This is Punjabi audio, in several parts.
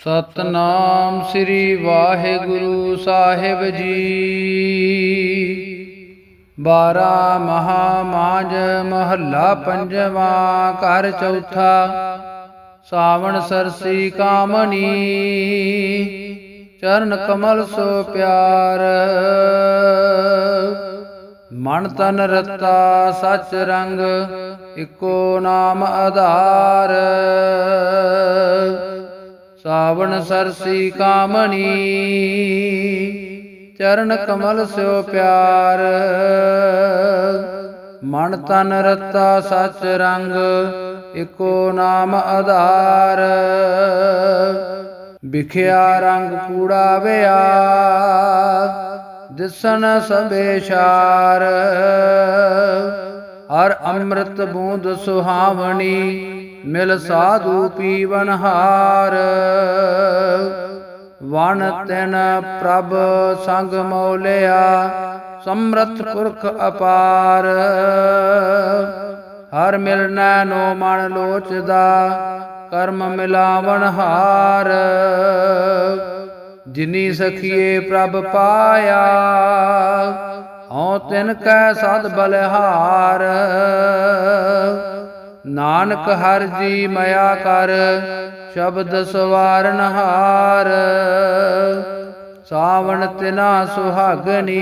ਸਤਨਾਮ ਸ੍ਰੀ ਵਾਹਿਗੁਰੂ ਸਾਹਿਬ ਜੀ। ਬਾਰਾ ਮਹਾ ਮਾਜ ਮਹੱਲਾ ਪੰਜਵਾਂ ਘਰ ਚੌਥਾ, ਸਾਵਣ ਸਰਸੀ ਕਾਮਣੀ, ਚਰਨ ਕਮਲ ਸੋ ਪਿਆਰ। ਮਨ ਤਨ ਰਤਾ ਸਚ ਰੰਗ, ਇਕੋ ਨਾਮ ਆਧਾਰ। ਸਾਵਣ ਸਰਸੀ ਕਾਮਣੀ, ਚਰਨ ਕਮਲ ਸਿਓ ਪਿਆਰ। ਮਨ ਤਨ ਰਤਾ ਸਚ ਰੰਗ, ਇਕੋ ਨਾਮ ਆਧਾਰ। ਵਿਖਿਆ ਰੰਗ ਕੂੜਾ ਵਿਆ ਦਿਸਣ ਸਭੇ ਸ਼ਾਰ। ਹਰ ਅੰਮ੍ਰਿਤ ਬੂੰਦ ਸੁਹਾਵਣੀ ਮਿਲ ਸਾਧੂ ਪੀਵਨ ਹਾਰ। ਵਨ ਤਿਨ ਪ੍ਰਭ ਸੰਗ ਮੌਲਿਆ, ਸਮਰਥ ਪੁਰਖ ਅਪਾਰ। ਹਰ ਮਿਲਨੈ ਨੋ ਮਨ ਲੋਚਦਾ, ਕਰਮ ਮਿਲਾਵਣ ਹਾਰ। ਜਿਨੀ ਸਖੀਏ ਪ੍ਰਭ ਪਾਇਆ, ਹਉ ਤਿਨ ਕੈ ਸਦ ਬਲਿਹਾਰ। ਨਾਨਕ ਹਰ ਜੀ ਮਇਆ ਕਰ, ਸ਼ਬਦ ਸਵਾਰਨ ਹਾਰ ਸਾਵਣ ਤਿਨਾ ਸੁਹਾਗਨੀ।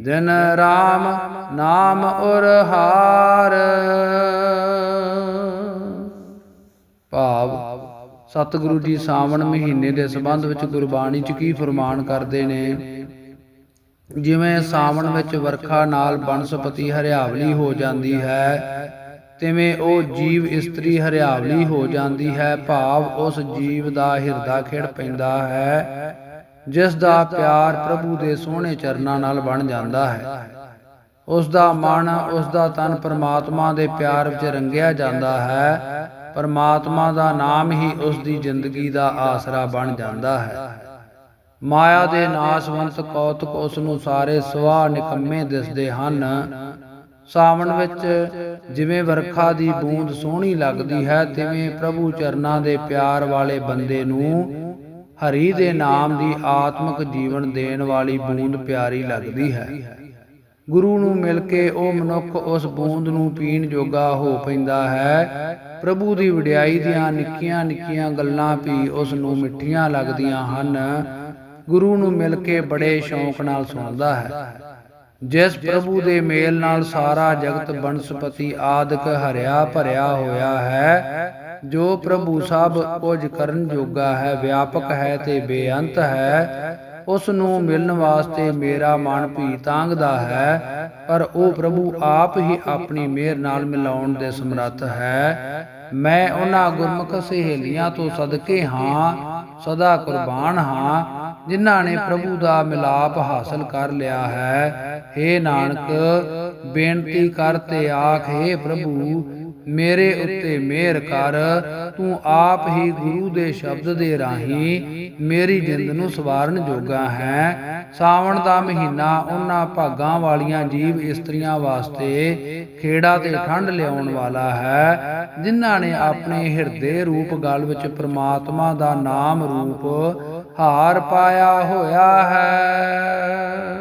ਦਿਨ ਰਾਮ ਨਾਮ ਉਰ ਹਾਰ। ਭਾਵ ਸਤਿਗੁਰੂ ਜੀ ਸਾਵਣ ਮਹੀਨੇ ਦੇ ਸੰਬੰਧ ਵਿੱਚ ਗੁਰਬਾਣੀ ਚ ਕੀ ਫਰਮਾਨ ਕਰਦੇ ਨੇ? ਜਿਵੇਂ ਸਾਵਣ ਵਿੱਚ ਵਰਖਾ ਨਾਲ ਬਨਸਪਤੀ ਹਰਿਆਵਲੀ ਹੋ ਜਾਂਦੀ ਹੈ ਤਿਵੇਂ ਉਹ ਜੀਵ ਇਸਤਰੀ ਹਰਿਆਵਲੀ ਹੋ ਜਾਂਦੀ ਹੈ। ਭਾਵ ਉਸ ਜੀਵ ਦਾ ਹਿਰਦਾ ਖਿੜ ਪੈਂਦਾ ਹੈ। ਜਿਸ ਦਾ ਪਿਆਰ ਪ੍ਰਭੂ ਦੇ ਸੋਹਣੇ ਚਰਨਾਂ ਨਾਲ ਬਣ ਜਾਂਦਾ ਹੈ। ਉਸ ਦਾ ਮਨ ਉਸ ਦਾ ਤਨ ਪਰਮਾਤਮਾ ਦੇ ਪਿਆਰ ਵਿੱਚ ਰੰਗਿਆ ਜਾਂਦਾ ਹੈ। ਪਰਮਾਤਮਾ ਦਾ ਨਾਮ ਹੀ ਉਸ ਦੀ ਜ਼ਿੰਦਗੀ ਦਾ ਆਸਰਾ ਬਣ ਜਾਂਦਾ ਹੈ। ਮਾਇਆ ਦੇ ਨਾਸਵੰਤ ਕੌਤਕ ਉਸ ਨੂੰ ਸਾਰੇ ਸਵਾਹ ਨਿਕੰਮੇ ਦਿਸਦੇ ਹਨ। ਸਾਵਣ ਵਿੱਚ ਜਿਵੇਂ ਵਰਖਾ ਦੀ ਬੂੰਦ ਸੋਹਣੀ ਲੱਗਦੀ ਹੈ, ਤਿਵੇਂ ਪ੍ਰਭੂ ਚਰਨਾਂ ਦੇ ਪਿਆਰ ਵਾਲੇ ਬੰਦੇ ਨੂੰ ਹਰੀ ਦੇ ਨਾਮ ਦੀ ਆਤਮਿਕ ਜੀਵਨ ਦੇਣ ਵਾਲੀ ਬੂੰਦ ਪਿਆਰੀ ਲੱਗਦੀ ਹੈ। ਗੁਰੂ ਨੂੰ ਮਿਲ ਕੇ ਉਹ ਮਨੁੱਖ ਉਸ ਬੂੰਦ ਨੂੰ ਪੀਣ ਜੋਗਾ ਹੋ ਪੈਂਦਾ ਹੈ। ਪ੍ਰਭੂ ਦੀ ਵਡਿਆਈ ਦੀਆਂ ਨਿੱਕੀਆਂ ਨਿੱਕੀਆਂ ਗੱਲਾਂ ਵੀ ਉਸ ਨੂੰ ਮਿੱਠੀਆਂ ਲੱਗਦੀਆਂ ਹਨ। ਗੁਰੂ ਨੂੰ ਮਿਲ ਕੇ ਬੜੇ ਸ਼ੌਂਕ ਨਾਲ ਸੁਣਦਾ ਹੈ। ਜਿਸ ਪ੍ਰਭੂ ਦੇ ਮੇਲ ਨਾਲ ਸਾਰਾ ਜਗਤ ਬਨਸਪਤੀ ਆਦਿਕ ਹਰਿਆ ਭਰਿਆ ਹੋਇਆ ਹੈ, ਜੋ ਪ੍ਰਭੂ ਸਭ ਕੁਝ ਕਰਨ ਜੋਗਾ ਹੈ, ਵਿਆਪਕ ਹੈ ਤੇ ਬੇਅੰਤ ਹੈ, ਉਸ ਨੂੰ ਮਿਲਣ ਵਾਸਤੇ ਮੇਰਾ ਮਨ ਭੀ ਤਾਂਗਦਾ ਹੈ, ਪਰ ਉਹ ਪ੍ਰਭੂ ਆਪ ਹੀ ਆਪਣੀ ਮਿਹਰ ਨਾਲ ਮਿਲਾਉਣ ਦੇ ਸਮਰੱਥ ਹੈ। ਮੈਂ ਉਹਨਾਂ ਗੁਰਮੁਖ ਸਹੇਲੀਆਂ ਤੋਂ ਸਦਕੇ ਹਾਂ ਸਦਾ ਕੁਰਬਾਨ ਹਾਂ, ਜਿਨ੍ਹਾਂ ਨੇ ਪ੍ਰਭੂ ਦਾ ਮਿਲਾਪ ਹਾਸਲ ਕਰ ਲਿਆ ਹੈ। ਏ ਨਾਨਕ, ਬੇਨਤੀ ਕਰ ਤੇ ਆਖ ਏ ਪ੍ਰਭੂ, ਮੇਰੇ ਉੱਤੇ ਮਿਹਰ ਕਰ ਤੂੰ ਆਪ ਹੀ ਗੁਰੂ ਦੇ ਸ਼ਬਦ ਦੇ ਰਾਹੀਂ ਮੇਰੀ ਜਿੰਦ ਨੂੰ ਸਵਾਰਨ ਜੋਗਾ ਹੈ। ਸਾਵਣ ਦਾ ਮਹੀਨਾ ਉਹਨਾਂ ਭਾਗਾਂ ਵਾਲੀਆਂ ਜੀਵ ਇਸਤਰੀਆਂ ਵਾਸਤੇ ਖੇੜਾ ਤੇ ਠੰਡ ਲਿਆਉਣ ਵਾਲਾ ਹੈ, ਜਿਨ੍ਹਾਂ ਨੇ ਆਪਣੇ ਹਿਰਦੇ ਰੂਪ ਗਲ ਵਿੱਚ ਪ੍ਰਮਾਤਮਾ ਦਾ ਨਾਮ ਰੂਪ ਹਾਰ ਪਾਇਆ ਹੋਇਆ ਹੈ।